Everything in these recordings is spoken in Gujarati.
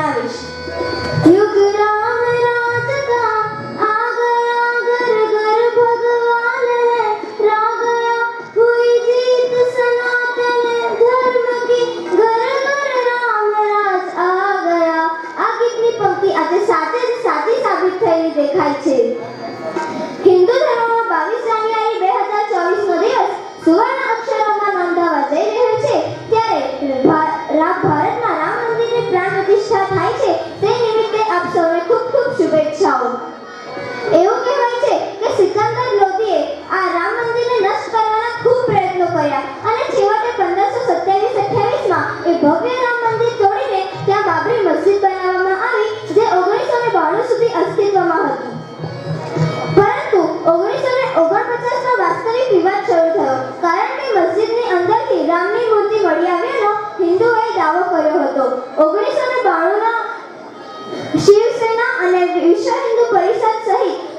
કરાવીશ. યુગ સાથે સાબિત થઈ દેખાય છે. હિન્દુ ધર્મમાં બાવીસ જાન્યુઆરી બે હજાર ચોવીસનો દિવસ સુવર્ણ અક્ષરોમાં નોંધાવા છે. ત્યારે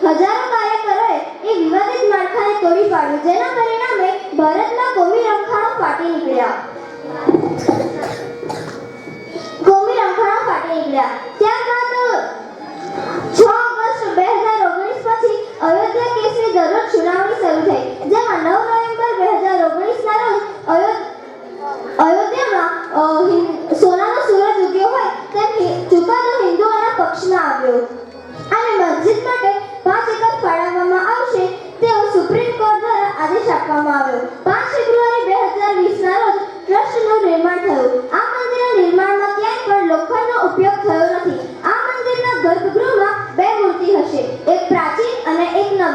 હજારો કાર્યકરોએ એ વિવાદિત માળખાને તોડી પાડ્યું, જેના પરિણામે ભારતના કોમી રમખાણો ફાટી નીકળ્યા. કોમી રમખાણો ફાટી નીકળ્યા. ત્યારબાદ છ ઓગસ્ટ બે હજાર ઓગણીસ પછી અયોધ્યા કેસની દરરોજ સુનાવણી શરૂ થઈ, જેમાં નવ નવેમ્બર બે હજાર ઓગણીસના રોજ અયો- અયોધ્યામાં સોનાનો સૂરજ ઉગ્યો હોય તેમ ચુકાદો હિન્દુઓના પક્ષમાં આવ્યો.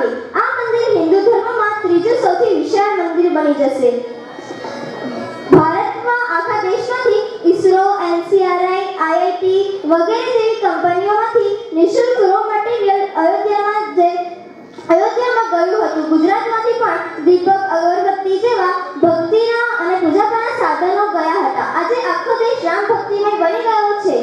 આવે આ મંદિર હિન્દુ ધર્મમાં ત્રીજું સૌથી વિશાળ મંદિર બની જશે. ભારતમાં આખા દેશમાંથી ઇસરો, એનસીઆરઆઈ, આઈઆઈટી વગેરે જેવી કંપનીઓમાંથી નિઃશુલ્ક રો મટીરીયલ અયોધ્યામાં જે અયોધ્યામાં ગયું હતું. ગુજરાતમાંથી પણ દીપક, અગરબત્તી જેવા ભક્તિના અને પૂજાપાના સાધનો ગયા હતા. આજે આખો દેશ રામ ભક્તિમય બની ગયો છે.